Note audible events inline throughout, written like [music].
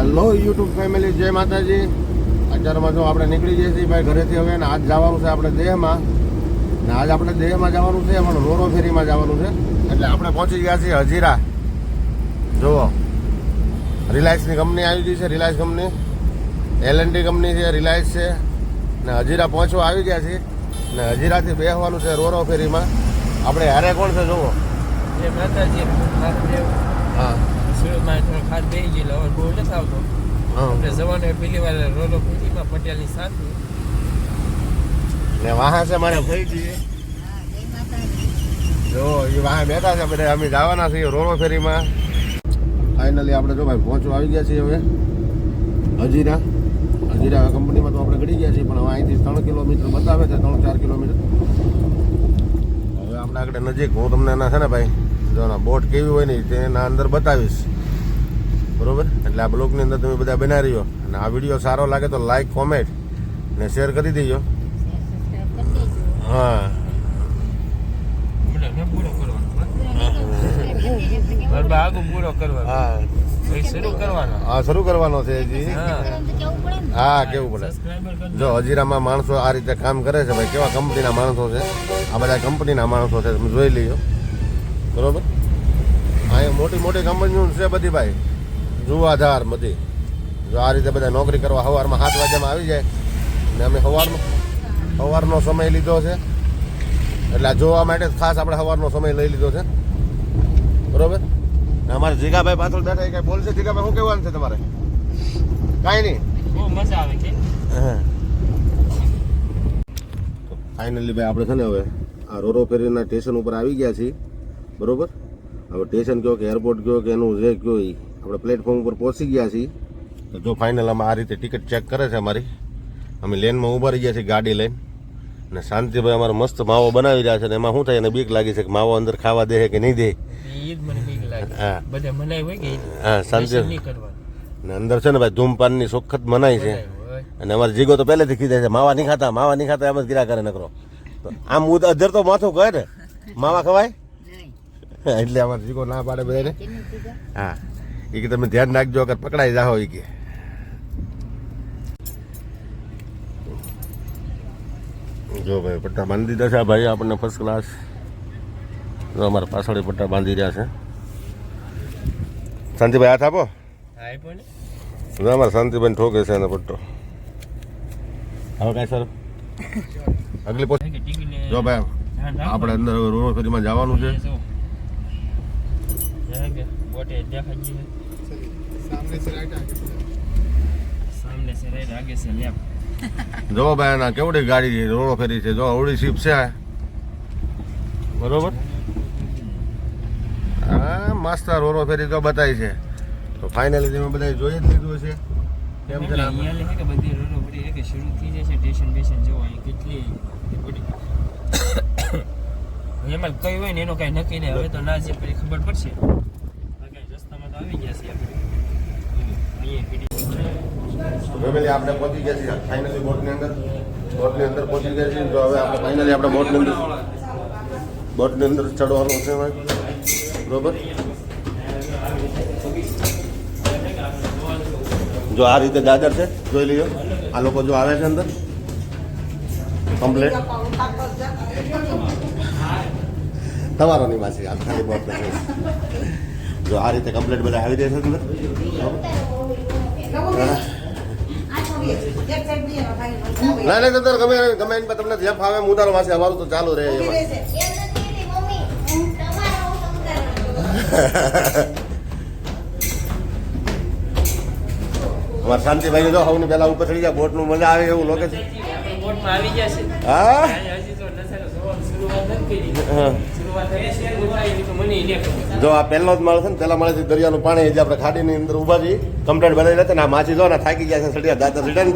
હાલો YouTube family જય માતાજી. અત્યારમાં જો આપણે નીકળી જઈએ છીએ ભાઈ ઘરેથી હવે ને આજ જવાનું છે આપણે દેહમાં. ને આજ આપણે દેહમાં જવાનું છે પણ રોરો ફેરીમાં જવાનું છે. એટલે આપણે પહોંચી ગયા છીએ હજીરા. જુઓ. રિલાયન્સની કંપની આવી ગઈ છે રિલાયન્સ કંપની. એલ કંપની છે રિલાયન્સ છે. ને હજીરા પહોંચવા આવી ગયા છીએ. ને હજીરાથી બેસવાનું છે રોરો ફેરીમાં. આપણે હારે કોણ છે જુઓ. હા. સુરતમાં થોડો ખાસ બેસી ગયેલો હવે બહુ નથી આવતો. આપણે જવાનું પેલી વાર રોલો પીટીમાં પટેલની સાથે. ને વાહા છે મારે ફઈજી જો એ વાહે બેઠા છે બધા. અમે જવાના છીએ રોરો ફેરીમાં. ફાઇનલી આપણે જો ભાઈ પહોંચવા આવી ગયા છીએ હવે. હજીરા. હજીરા કંપનીમાં તો આપણે ગડી ગયા છીએ પણ હવે અહીંથી ત્રણ કિલોમીટર બતાવે છે ત્રણ ચાર કિલોમીટર. હવે આપણે આગળ નજીક હું તમને એના છે ને ભાઈ જો ના બોટ કેવી હોય ને તેના અંદર બતાવીશ. બરોબર? એટલે આ બ્લોગની અંદર તમે બધા બનાવી રહ્યો અને આ વીડિયો સારો લાગે તો લાઈક કોમેન્ટ ને શેર કરી દેજો. હા. હા. શરૂ કરવાનો. હા શરૂ કરવાનો છે હજી. હા. હા કેવું પડે. જો હજીરામાં માણસો આ રીતે કામ કરે છે ભાઈ. કેવા કંપનીના માણસો છે? આ બધા કંપનીના માણસો છે તમે જોઈ લઈયો બરોબર? અહીંયા મોટી મોટી કંપનીઓ છે બધી ભાઈ. જુવાધાર બધી. જો આ રીતે બધા નોકરી કરવા સવારમાં સાત વાગ્યામાં આવી જાય. ને અમે સવારનો સવારનો સમય લીધો છે. એટલે આ જોવા માટે ખાસ આપણે સવારનો સમય લઈ લીધો છે. બરોબર? ને અમારે જીગાભાઈ પાછળ બેઠા એ કઈ બોલશે? જીગાભાઈ શું કહેવાનું છે તમારે? કાંઈ નહીં. બહુ મજા આવે હા. ફાઇનલી ભાઈ આપણે છે ને હવે આ રોરો ફેરીના સ્ટેશન ઉપર આવી ગયા છીએ. બરોબર? હવે સ્ટેશન કયો કે એરપોર્ટ કયો કે એનું જે કયો એ આપણે પ્લેટફોર્મ ઉપર પહોંચી ગયા છીએ. તો જો ફાઇનલ અમે આ રીતે ટિકિટ ચેક કરે છે અમારી. અમે લેનમાં ઊભા રહી ગયા છીએ ગાડી લઈને. અને શાંતિભાઈ અમારો મસ્ત માવો બનાવી રહ્યા છે ને એમાં શું થાય એને બીક લાગી છે કે માવો અંદર ખાવા દે કે નહીં દે? હા. શાંતિ. ને અંદર છે ને ભાઈ ધૂમપાનની ચોખ્ખત મનાય છે. અને અમારે જીગો તો પહેલેથી કીધે છે માવા નહીં ખાતા માવા નહીં ખાતા એમ જ ગીરા કરે નકરો. તો આમ અધર તો માથું કહે ને માવા ખવાય? [laughs] એટલે અમારે જીગો ના પાડે બધાને હા. એ કે તમે ધ્યાન રાખજો અગર પકડાઈ જાઓ એ કે. જો ભાઈ પટ્ટા બાંધી દીધા છે. આ ભાઈ આપણને ફર્સ્ટ ક્લાસ જો અમારા પાછળ પટ્ટા બાંધી રહ્યા છે. શાંતિભાઈ હાથ આપો. જો અમારા શાંતિભાઈ ઠોકે છે એનો પટ્ટો. હવે કાંઈ સર. [laughs] અગલી પોસ્ટ જો ભાઈ આપણે અંદર રોરો ફેરીમાં જવાનું છે. જો. है सामने से राइट आगे सामने से राइट आगे से લેફ્ટ જો ભાઈ ના કેવડી ગાડી છે રોડો ફેરી છે. જો આવડી શિપ છે બરોબર? હા મસ્ત રોડો ફેરી તો બતાવી છે. તો ફાઇનલી તમે બધા જોઈ જ લીધું છે કેમ કે અહીંયા લે કે બધી રોડો બધી એક શરૂ થઈ જશે છે સ્ટેશન બેસન જો અહીં કેટલી બધી [coughs] એમાં કઈ હોય ને એનો કઈ નક્કી નહીં. હવે તો ના જે પછી ખબર પડશે બાકી રસ્તામાં તો આવી ગયા છે આપણે અહીંયા પીડી ફેમિલી આપણે પહોંચી ગયા છીએ ફાઇનલી બોટની અંદર. બોટની અંદર પહોંચી ગયા છીએ. તો હવે આપણે ફાઇનલી આપણે બોટની અંદર બોટની અંદર ચડવાનું છે ભાઈ. બરોબર? જો આ રીતે દાદર છે, જોઈ લ્યો. આ લોકો જો આવે છે અંદર. કમ્પ્લેટ તમારો નહીં માસી આ ખાલી બોટ જો આ રીતે કમ્પ્લેટ બધા આવી જાય છે. ના ના તો ગમે ગમે એની પર તમને જે ફાવે હું તારો પાસે અમારું તો ચાલુ રહે એમાં. [laughs] અમારે શાંતિભાઈ જો હવની પેલા ઉપર ચડી જાય બોટનું મજા આવે એવું લોકેશન બોટમાં આવી ગયા છે હા જો આ પહેલો જ માળ છે ને, પહેલા માળેથી દરિયાનું પાણી જે આપણે ખાડીની અંદર ઊભા છીએ. કમ્પ્લેટ બનાવી રહેતા ને આ માછી જો ને થાકી ગયા છે સડિયા દાદા ને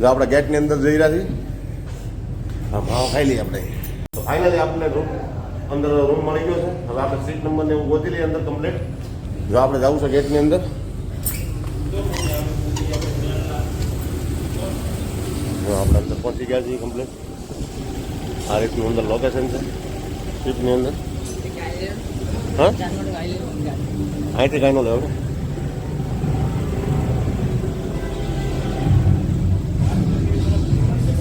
જો આપણે ગેટની અંદર જઈ રહ્યા છીએ. હા ભાવ ખાઈ લઈએ આપણે. તો ફાઇનલી આપણે રૂમ અંદર રૂમ મળી ગયો છે. હવે આપણે સીટ નંબર ને એવું ગોતી લઈએ અંદર કમ્પ્લેટ જો આપણે જવું છે ગેટની અંદર. જો આપણે અંદર પહોંચી ગયા છીએ કમ્પ્લેટ આ રીતનું અંદર લોકેશન છે શિપની અંદર હા અહીંથી કાંઈ ન લેવું ને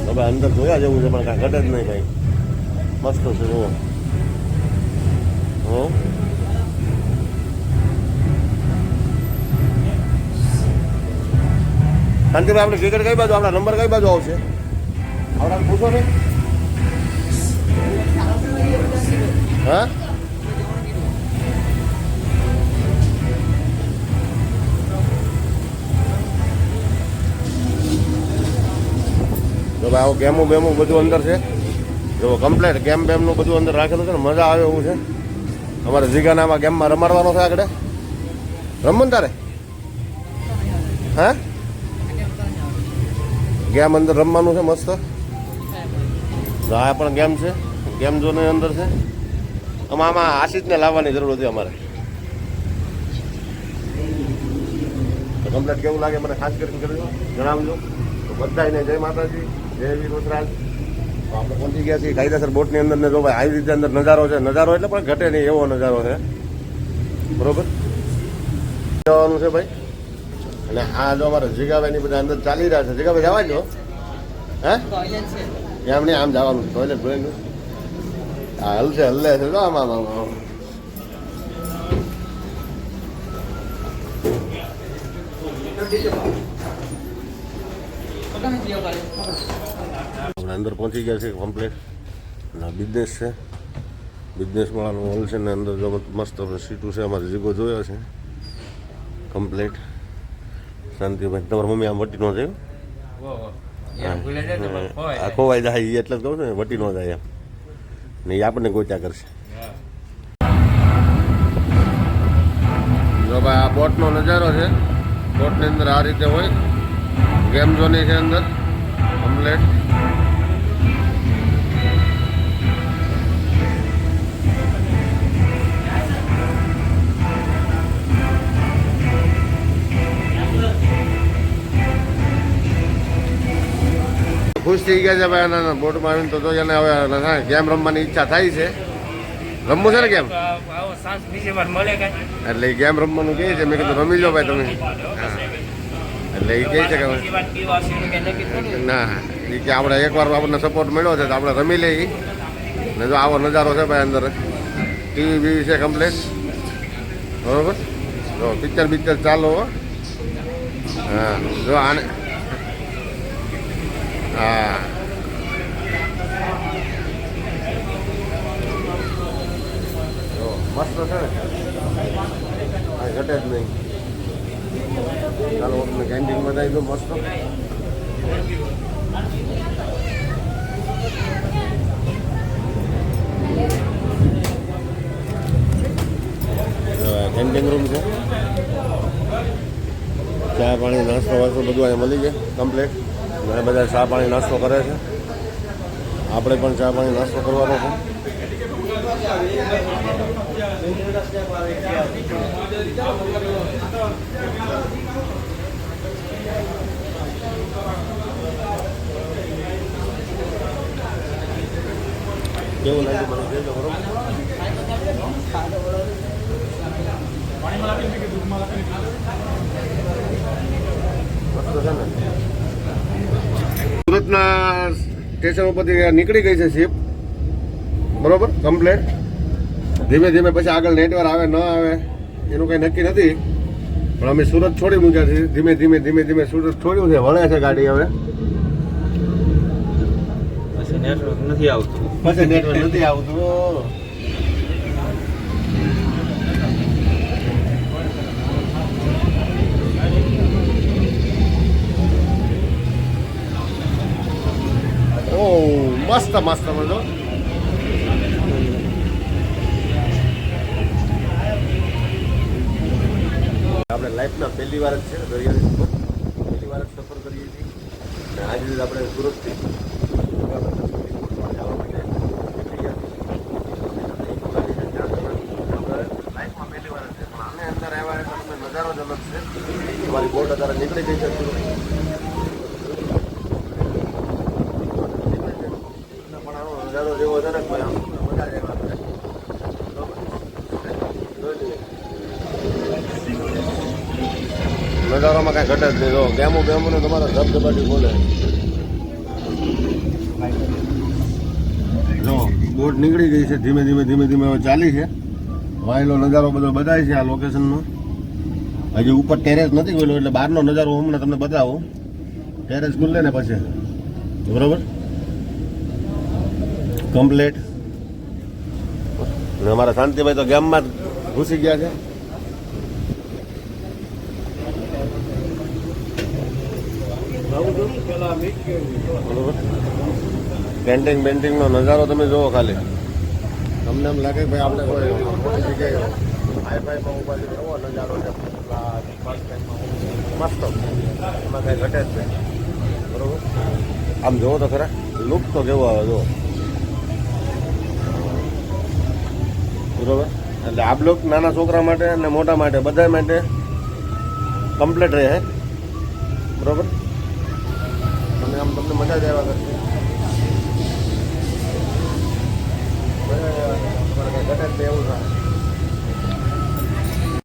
હવે અંદર જોયા જેવું છે પણ કાંઈ ઘટે જ નહીં કાંઈ મસ્ત છે જુઓ હો શાંતિભાઈ, આપણે ક્રિકેટ કઈ બાજુ? આપણા નંબર કઈ બાજુ આવશે? આપણા પૂછો ને. હા? તો ભાઈ, આવું ગેમું બેમું બધું અંદર છે. જો કમ્પ્લેટ ગેમ બેમનું બધું અંદર રાખેલું છે ને, મજા આવે એવું છે. અમારે જીગાનામાં ગેમમાં રમાડવાનો છે આગળ. રમવું ને તારે? હા? ગેમ અંદર રમવાનું છે મસ્ત? આ પણ ગેમ છે. ગેમ જોને અંદર છે. આમાં આમાં આશિષને લાવવાની જરૂર હતી અમારે. તો કમ્પ્લેટ કેવું લાગે મને ખાસ કરીને કરજો જણાવજો. તો બધાને જય માતાજી જય વીર આપણે પહોંચી ગયા છીએ કાયદેસર બોટની અંદર ને જો ભાઈ આવી રીતે અંદર નજારો છે. નજારો એટલે પણ ઘટે નહીં એવો નજારો છે. બરોબર? જવાનું છે ભાઈ. અને આ જો અમારે જીગાભાઈની બધા અંદર ચાલી રહ્યા છે. જીગાભાઈ, જવા દો હે? નહીં આમ જવાનું ટોયલેટ ધોઈને આ હલશે હલ્લે છે. જો આમ આમ આમ અંદર પહોંચી ગયા છે કમ્પ્લેટ અને બિઝનેસ છે. બિઝનેસ વાળાનું હોલ છે ને અંદર જો મસ્ત સીટું છે. અમારે જીગો જોયો છે. કમ્પ્લીટ શાંતિભાઈ તમારા મમ્મી આમ વટી ન જાય આ ખોવાઈ જાય એટલે જ કહું છું ને વટી ન જાય એમ. ને એ આપણને ગોચા કરશે. જો ભાઈ આ બોટનો નજારો છે. બોટની અંદર આ રીતે હોય. ગેમ ઝોનની છે અંદર. કમ્પ્લેટ ખુશ થઈ ગયા છે ભાઈ એના બોટ મારીને તો એને હવે ગેમ રમવાની ઈચ્છા થાય છે. રમવું છે ને ગેમ? એટલે એ ગેમ રમવાનું કહે છે. મેં કીધું રમી લો ભાઈ તમે. એટલે એ કહે છે કે ના એ કે આપણે એકવાર આપણને સપોર્ટ મળ્યો છે તો આપણે રમી લઈએ. ને જો આવો નજારો છે ભાઈ અંદર. ટીવી બીવી છે કમ્પ્લેટ બરોબર? જો પિક્ચર પિક્ચર ચાલો. હા, જો આને હા મસ્ત છે. ને ઘટે જ નહીં ચાલો આપણે કેન્ટીનમાં જઈ દો મસ્ત કેન્ટીન રૂમ છે ચા પાણી, નાસ્તો, વાસ્તો બધું અહીંયા મળી જાય કમ્પ્લીટ અને બધા ચા પાણી નાસ્તો કરે છે. આપણે પણ ચા પાણી નાસ્તો કરવાનો છે. કેવું લાગે મને કહેજો, બરોબર? લાગે છે ને? સુરતના સ્ટેશન ઉપરથી નીકળી ગઈ છે શિપ. બરોબર? કમ્પ્લેટ. ધીમે ધીમે પછી આગળ નેટવર્ક આવે ન આવે એનું કંઈ નક્કી નથી. પણ અમે સુરત છોડી મૂક્યા છીએ. ધીમે ધીમે ધીમે ધીમે સુરત છોડ્યું છે. વળે છે ગાડી હવે. પછી નેટવર્ક નથી આવતું. પછી નેટવર્ક નથી આવતું. ઓ મસ્ત મસ્ત મજો આપણે લાઈફના પહેલી વાર જ છે, દરિયાની સફર. પહેલી વાર જ સફર કરીએ છીએ. અને આજે આપણે સુરતથી લાઈફમાં નજારો જ અલગ છે. તમારી બોટ અત્યારે નીકળી ગઈ છે સુરત પણ આનો નજારો જેવો છે ને કોઈ આમ મજા જ આવ્યા કરે. બરોબર? જોઈ લઈએ. નજારામાં કાંઈ ઘટે જ નહીં. જો, ગેમો ને તમારા ધબધબાટી બોલે. જો બોટ નીકળી ગઈ છે ધીમે ધીમે ધીમે ધીમે હવે ચાલી છે. વાયલો નજારો બધો બધાય છે આ લોકેશનનો હજી ઉપર ટેરેસ નથી ગયેલો, એટલે બહારનો નજારો હમણાં તમને બતાવું. ટેરેસ ખુલ્લે ને પછી. બરોબર? કમ્પ્લેટ અને અમારા શાંતિભાઈ તો ગામમાં જ ઘૂસી ગયા છે. બરોબર. પેન્ટિંગ પેન્ટિંગનો નજારો તમે જુઓ ખાલી. તમને એમ લાગે કે ભાઈ આપણે કોઈ મોટી જગ્યાએ હાઈફાઈમાં ઊભા છે એવો નજારો છે. મસ્ત. એમાં કાંઈ ઘટે જ નહીં. બરોબર? આમ જુઓ તો ખરા. લુક તો કેવો આવે જુઓ. બરોબર? એટલે આ બ્લોક નાના છોકરા માટે અને મોટા માટે બધા માટે કમ્પ્લીટ રહે બરોબર? આમ તમને મજા જ આવ્યા કરશે. મજા જ આવ્યા કરશે. એવું થાય?